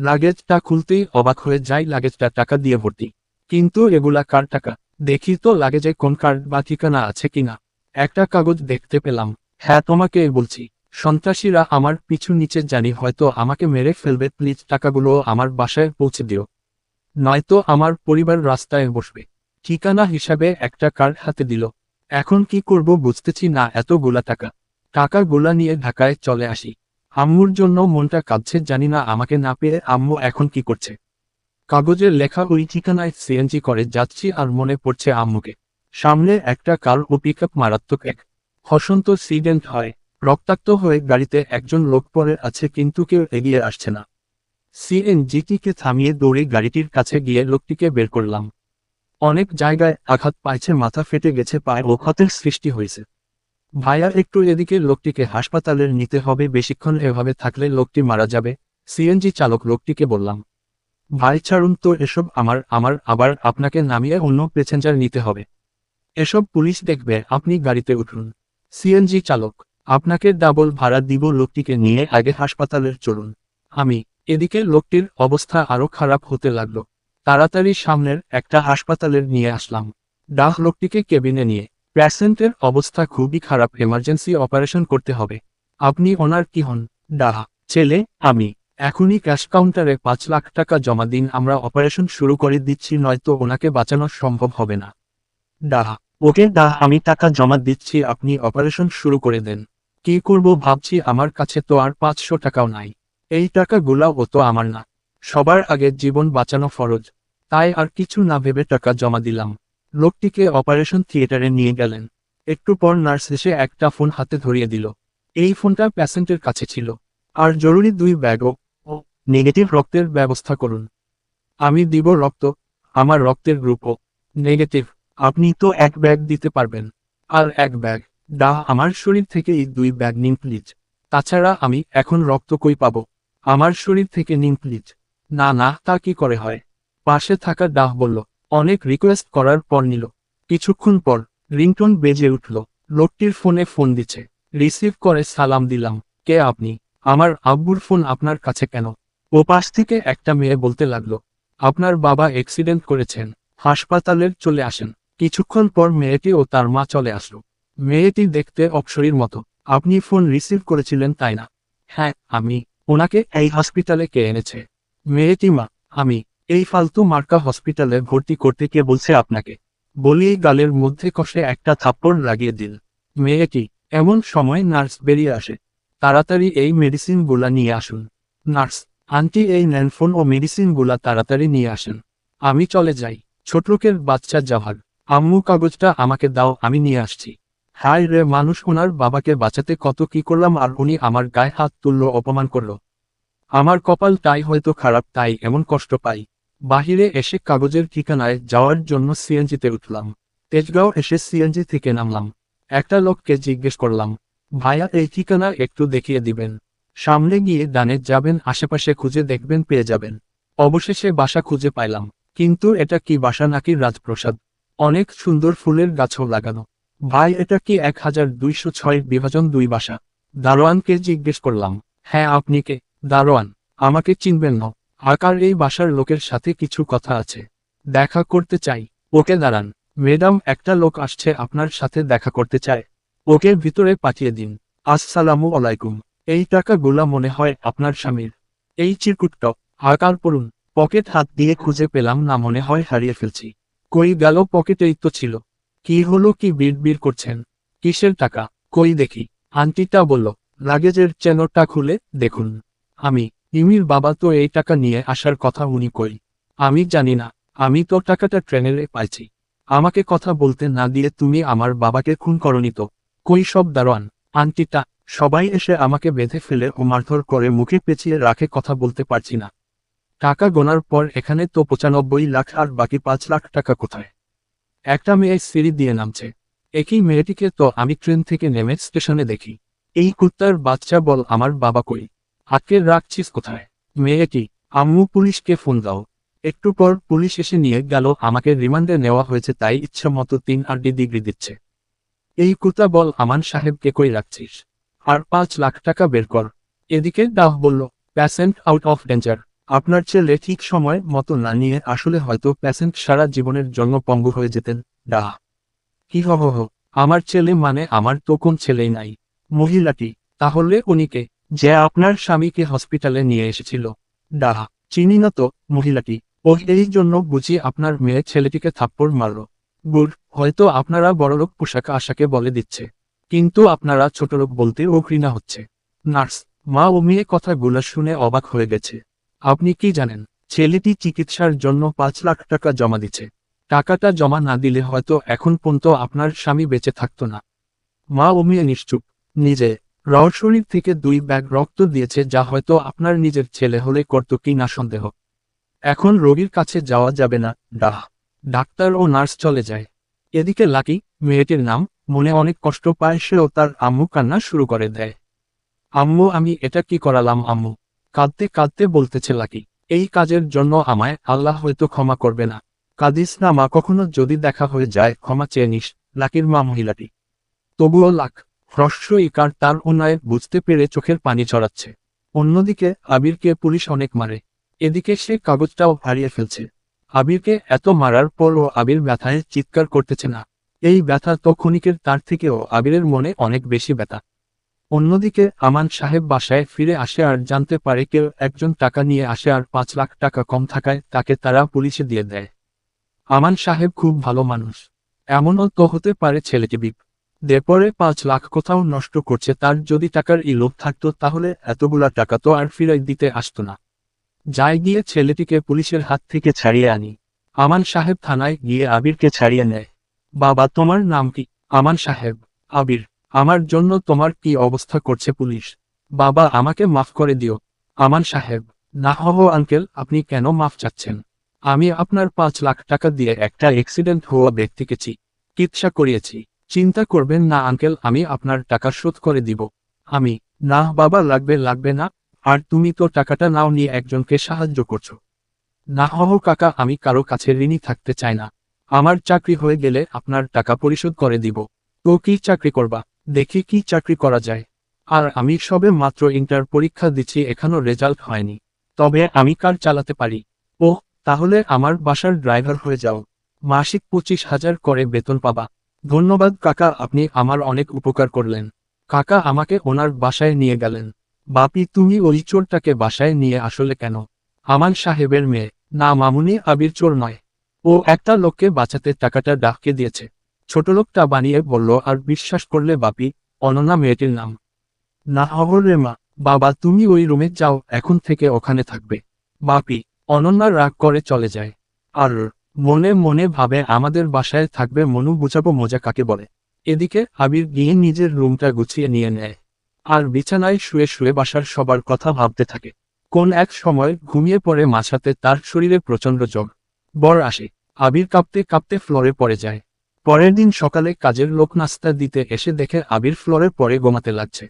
লাগেজটা খুলতেই অবাক হয়ে যাই লাগেজটা টাকা দিয়ে ভর্তি। কিন্তু এগুলা কার টাকা? দেখি তো লাগেজে কোন কার্ড বা ঠিকানা আছে কিনা। একটা কাগজ দেখতে পেলাম। হ্যাঁ তোমাকে বলছি। সন্ত্রাসীরা আমার পিছু নিচে জানি, হয়তো আমাকে মেরে ফেলবে, প্লিজ টাকাগুলো আমার বাসায় পৌঁছে দিও। নয়তো আমার পরিবার রাস্তায় বসবে। ঠিকানা হিসাবে একটা কার্ড হাতে দিল। এখন কি করব বুঝতেছি না, এতগুলা টাকা। টাকাগুলা নিয়ে ঢাকায় চলে আসি। আম্মুর জন্য মনটা কাঁদছে, জানি না আমাকে না পেয়ে আম্মু এখন কি করছে। কাগজের লেখা ওই ঠিকানায় সিএনজি করে যাচ্ছি আর মনে পড়ছে আম্মুকে। সামনে একটা কার ও পিক মারাত্মক এক। হসন্ত সিডেন্ট হয়। রক্তাক্ত হয়ে গাড়িতে একজন লোক পরে আছে কিন্তু কেউ এগিয়ে আসছে না। সিএনজিটিকে থামিয়ে দৌড়ে গাড়িটির কাছে গিয়ে লোকটিকে বের করলাম। অনেক জায়গায় আঘাত পাইছে, মাথা ফেটে গেছে, পায়ে ও ক্ষতের সৃষ্টি হয়েছে। ভাইয়া, একটু এদিকে লোকটিকে হাসপাতালে নিতে হবে। বেশিক্ষণ এভাবে থাকলে লোকটি মারা যাবে। সিএনজি চালক লোকটিকে বললাম, ভাই, ছাড়ুন তো, এসব আমার আমার, আবার আপনাকে নামিয়ে অন্য প্যাসেঞ্জার নিতে হবে। এসব পুলিশ দেখবে, আপনি গাড়িতে উঠুন। সিএনজি চালক, আপনাকে ডাবল ভাড়া দিব, লোকটিকে নিয়ে আগে হাসপাতালের চলুন। আমি এদিকে লোকটির অবস্থা আরও খারাপ হতে লাগল। তাড়াতাড়ি সামনের একটা হাসপাতালের নিয়ে আসলাম। ডাহ লোকটিকে কেবিনে নিয়ে প্যাসেন্টের অবস্থা খুবই খারাপ এমার্জেন্সি অপারেশন করতে হবে। আপনি ওনার কি হন? ডাহ ছেলে, আমি। এখনই ক্যাশ কাউন্টারে পাঁচ লাখ টাকা জমা দিন, আমরা অপারেশন শুরু করে দিচ্ছি, নয়তো ওনাকে বাঁচানো সম্ভব হবে না। ডাহ ওকে ডাহ আমি টাকা জমা দিচ্ছি, আপনি অপারেশন শুরু করে দেন। কি করব ভাবছি, আমার কাছে তো আর পাঁচশো টাকাও নাই। এই টাকাগুলা ও তো আমার না। সবার আগে জীবন বাঁচানো ফরজ। তাই আর কিছু না ভেবে টাকা জমা দিলাম। লোকটিকে অপারেশন থিয়েটারে নিয়ে গেলেন। একটু পর নার্স এসে একটা ফোন হাতে ধরিয়ে দিল। এই ফোনটা প্যাসেন্টের কাছে ছিল। আর জরুরি দুই ব্যাগও ও নেগেটিভ রক্তের ব্যবস্থা করুন। আমি দিব রক্ত, আমার রক্তের গ্রুপও নেগেটিভ, আপনি তো এক ব্যাগ দিতে পারবেন। আর এক ব্যাগ ডা আমার শরীর থেকে এই দুই ব্যাগ নিন প্লিজ। তাছাড়া আমি এখন রক্ত কই পাব? আমার শরীর থেকে নিন প্লিজ। না না, তা কি করে হয়? পাশে থাকা ডাহ বলল অনেক রিকোয়েস্ট করার পর নিল। কিছুক্ষণ পর রিংটোন বেজে উঠল। লোকটির ফোনে ফোন দিচ্ছে। রিসিভ করে সালাম দিলাম। কে আপনি? আমার আব্বুর ফোন আপনার কাছে কেন? ও পাশ থেকে একটা মেয়ে বলতে লাগল। আপনার বাবা অ্যাক্সিডেন্ট করেছেন। হাসপাতালের চলে আসেন। কিছুক্ষণ পর মেয়েটি ও তার মা চলে আসলো। মেয়েটি দেখতে অপসরীর মতো। আপনি ফোন রিসিভ করেছিলেন তাই না? হ্যাঁ আমি। ওনাকে এই হসপিটালে কে এনেছে? মেয়েটি মা, আমি। এই ফালতু মার্কা হসপিটালে ভর্তি করতে কে বলছে আপনাকে? বলিয়ে গালের মধ্যে কষে একটা থাপ্পড় লাগিয়ে দিল। মেয়েটি, এমন সময় নার্স বেরিয়ে আসে। তাড়াতাড়ি এই মেডিসিনগুলা নিয়ে আসুন। নার্স, আন্টি এই নেন ফোন ও মেডিসিনগুলা তাড়াতাড়ি নিয়ে আসেন। আমি চলে যাই, ছোট লোকের বাচ্চা জাভার আম্মু কাগজটা আমাকে দাও, আমি নিয়ে আসছি। হায় রে, মানুষ ওনার বাবাকে বাঁচাতে কত কি করলাম আর উনি আমার গায়ে হাত তুললো, অপমান করল। আমার কপাল তাই হয়তো খারাপ, তাই এমন কষ্ট পাই। বাহিরে এসে কাগজের ঠিকানায় যাওয়ার জন্য সিএনজিতে উঠলাম। তেজগাঁও এসে সিএনজি থেকে নামলাম। একটা লোককে জিজ্ঞেস করলাম, ভাইয়া, এই ঠিকানা একটু দেখিয়ে দিবেন। সামনে গিয়ে ডানে যাবেন, আশেপাশে খুঁজে দেখবেন, পেয়ে যাবেন। অবশেষে বাসা খুঁজে পাইলাম। কিন্তু এটা কি বাসা নাকি রাজপ্রসাদ? অনেক সুন্দর ফুলের গাছও লাগানো। ভাই, এটা কি এক হাজার দুইশো ছয় বিভাজন দুই বাসা? দারোয়ানকে জিজ্ঞেস করলাম হ্যাঁ আপনি কে? দারোয়ান, আমাকে চিনবেন না। আকার এই বাসার লোকের সাথে কিছু কথা আছে। দেখা করতে চাই। ওকে দাঁড়ান। ম্যাডাম, একটা লোক আসছে আপনার সাথে দেখা করতে চায়। ওকে ভিতরে পাঠিয়ে দিন। আসসালামু আলাইকুম। এই টাকা টাকাগুলা মনে হয় আপনার স্বামীর। এই চিরকুটটা। আকার পড়ুন। পকেট হাত দিয়ে খুঁজে পেলাম না মনে হয় হারিয়ে ফেলছি। কই গেল পকেটেই তো ছিল। কি হলো কি বিড় বিড় করছেন? কিসের টাকা? কই দেখি। আন্টিটা বলল, লাগেজের চেনটা খুলে দেখুন। আমি ইমির বাবা তো এই টাকা নিয়ে আসার কথা উনি কই? আমি জানি না, আমি তো টাকাটা ট্রেনেরে পাইছি। আমাকে কথা বলতে না দিয়ে তুমি আমার বাবাকে খুন করনি তো? কই সব দারোয়ান, আন্টিটা, সবাই এসে আমাকে বেঁধে ফেলে ও মারধর করে মুখে পেঁচিয়ে রাখে কথা বলতে পারছি না। টাকা গোনার পর এখানে তো পঁচানব্বই লাখ আর বাকি পাঁচ লাখ টাকা কোথায়? একটা মেয়ে সিঁড়ি দিয়ে নামছে। একই মেয়েটিকে তো আমি ট্রেন থেকে নেমে স্টেশনে দেখি। এই কুত্তার বাচ্চা বল আমার বাবা কই? আটকে রাখছিস কোথায়? মেয়েটি আম্মু পুলিশকে ফোন দাও। একটু পর পুলিশ এসে নিয়ে গেল। আমাকে রিমান্ডে নেওয়া হয়েছে, তাই ইচ্ছা মতো তিন আড্ডি ডিগ্রি দিচ্ছে। এই কুতা বল আমান সাহেবকে কই রাখছিস? আর পাঁচ লাখ টাকা বের কর। এদিকে ডাহ বলল প্যাসেন্ট আউট অফ ডেঞ্জার আপনার ছেলে ঠিক সময় মতো না নিয়ে আসলে হয়তো প্যাসেন্ট সারা জীবনের জন্য পঙ্গু হয়ে যেতেন। ডা কি হব হো আমার ছেলে মানে আমার তো কোন ছেলেই নাই। মহিলাটি, তাহলে উনিকে যে আপনার স্বামীকে হসপিটালে নিয়ে এসেছিল। ডাহা, চিনি না তো, মহিলাটি। ও এই জন্য বুঝি আপনার মেয়ে ছেলেটিকে থাপ্পড় মারল। গুড, হয়তো আপনারা বড়লোক পোশাক আশাকে বলে দিচ্ছে। কিন্তু আপনারা ছোটলোক বলতে ও ঘৃণা হচ্ছে। নার্স, মা ও মেয়ে কথাগুলো শুনে অবাক হয়ে গেছে। আপনি কি জানেন, ছেলেটি চিকিৎসার জন্য পাঁচ লাখ টাকা জমা দিচ্ছে। টাকাটা জমা না দিলে হয়তো এখন পর্যন্ত আপনার স্বামী বেঁচে থাকতো না। মা ও মেয়ে নিশ্চুপ। নিজে রহর শরীর থেকে দুই ব্যাগ রক্ত দিয়েছে যা হয়তো আপনার নিজের ছেলে হলে করত কি না সন্দেহ। এখন রোগীর কাছে যাওয়া যাবে না, ডাহ। ডাক্তার ও নার্স চলে যায়। এদিকে লাকি, মেয়েটির নাম, মনে অনেক কষ্ট পায়, সেও তার আম্মু কান্না শুরু করে দেয়। আম্মু, আমি এটা কি করালাম আম্মু? কাঁদতে কাঁদতে বলতেছে লাকি, এই কাজের জন্য আমায় আল্লাহ হয়তো ক্ষমা করবে না। কাদিস না মা, কখনো যদি দেখা হয়ে যায় ক্ষমা চেয়ে নিস, লাকির মা মহিলাটি। তবুও লাখ হ্রস্ব ইকার তার অন্যায় বুঝতে পেরে চোখের পানি ছড়াচ্ছে। অন্যদিকে আবিরকে পুলিশ অনেক মারে। এদিকে সে কাগজটাও হারিয়ে ফেলছে। আবিরকে এত মারার পরও আবির ব্যথায় চিৎকার করতেছে না। এই ব্যথা তো ক্ষণিকের তার থেকেও আবিরের মনে অনেক বেশি ব্যথা। অন্যদিকে আমান সাহেব বাসায় ফিরে আসে আর জানতে পারে কেউ একজন টাকা নিয়ে আসে আর পাঁচ লাখ টাকা কম থাকায় তাকে তারা পুলিশে দিয়ে দেয়। আমান সাহেব খুব ভালো মানুষ। এমনও তো হতে পারে ছেলেটি বিপ দেপরে পাঁচ লাখ কোথাও নষ্ট করছে, তার যদি টাকার ই লোভ থাকতো, তাহলে এতগুলা টাকা তো আর ফিরাই দিতে আসতো না। যাই গিয়ে ছেলেটিকে পুলিশের হাত থেকে ছাড়িয়ে আনি। আমান সাহেব থানায় গিয়ে আবিরকে ছাড়িয়ে নেয়। বাবা, তোমার নাম কি? আমান সাহেব, আবির, আমার জন্য তোমার কি অবস্থা করছে পুলিশ? বাবা, আমাকে মাফ করে দিও। আমান সাহেব, না হব আঙ্কেল, আপনি কেন মাফ চাচ্ছেন? আমি আপনার পাঁচ লাখ টাকা দিয়ে একটা অ্যাক্সিডেন্ট হওয়া ব্যক্তিকে চিকিৎসা করিয়েছি। চিন্তা করবেন না, আঙ্কেল, আমি আপনার টাকা শোধ করে দিব। আমি, না, বাবা, লাগবে লাগবে না। আর তুমি তো টাকাটা নাও, নিয়ে একজনকে সাহায্য করছ। না হহ কাকা, আমি কারও কাছে ঋণী থাকতে চাই না। আমার চাকরি হয়ে গেলে আপনার টাকা পরিশোধ করে দিব। তো কি চাকরি করবা? দেখি কি চাকরি করা যায়। আর আমি সবে মাত্র ইন্টার পরীক্ষা দিচ্ছি, এখনও রেজাল্ট হয়নি। তবে আমি কার চালাতে পারি? ও তাহলে আমার বাসার ড্রাইভার হয়ে যাও। মাসিক পঁচিশ হাজার করে বেতন পাবা। ধন্যবাদ কাকা, আপনি আমার অনেক উপকার করলেন। কাকা আমাকে ওনার বাসায় নিয়ে গেলেন। বাপি, তুমি ওই চোরটাকে বাসায় নিয়ে আসলে কেন? আমান সাহেবের মেয়ে। না, মামুনি আবির চোর নয়। ও একটা লোককে বাঁচাতে টাকাটা ডাককে দিয়েছে। ছোট লোকটা বানিয়ে বলল, আর বিশ্বাস করলে বাপি অননা মেয়েটির নাম। না হবর মা। বাবা, তুমি ওই রুমে যাও, এখন থেকে ওখানে থাকবে। বাপি, অনন্যা রাগ করে চলে যায়। আর মনে মনে ভাবে আমাদের বাসায় থাকবে মনু বুঝাবো মজা কাকে বলে। এদিকে আবির গিয়ে নিজের রুমটা গুছিয়ে নিয়ে নেয়। আর বিছানায় শুয়ে শুয়ে বাসার সবার কথা ভাবতে থাকে। কোন এক সময় ঘুমিয়ে পড়ে মাছাতে তার শরীরে প্রচণ্ড জ্বর। বর আসে। আবির কাঁপতে কাঁপতে ফ্লোরে পড়ে যায়। পরের দিন সকালে কাজের লোক নাস্তা দিতে এসে দেখে আবির ফ্লোরের পরে গোমাতে লাগছে।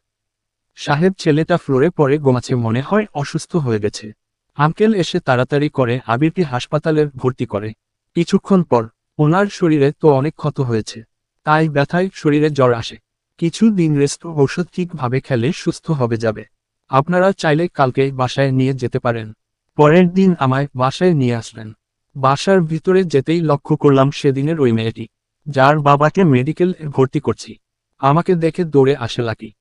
সাহেব ছেলেটা ফ্লোরে পরে গোমাছে মনে হয় অসুস্থ হয়ে গেছে। আঙ্কেল এসে তাড়াতাড়ি করে আবিরকে হাসপাতালে ভর্তি করে। কিছুক্ষণ পর, ওনার শরীরে তো অনেক ক্ষত হয়েছে। তাই ব্যথায় শরীরে জ্বর আসে। কিছু দিন রেস্ট ঔষধ ঠিকভাবে খেলে সুস্থ হবে যাবে। আপনারা চাইলে কালকে বাসায় নিয়ে যেতে পারেন। পরের দিন আমায় বাসায় নিয়ে আসলেন বাসার ভিতরে যেতেই লক্ষ্য করলাম সেদিনের ওই মেয়েটি। যার বাবাকে মেডিকেল ভর্তি করছি। আমাকে দেখে দৌড়ে আসে লাকি।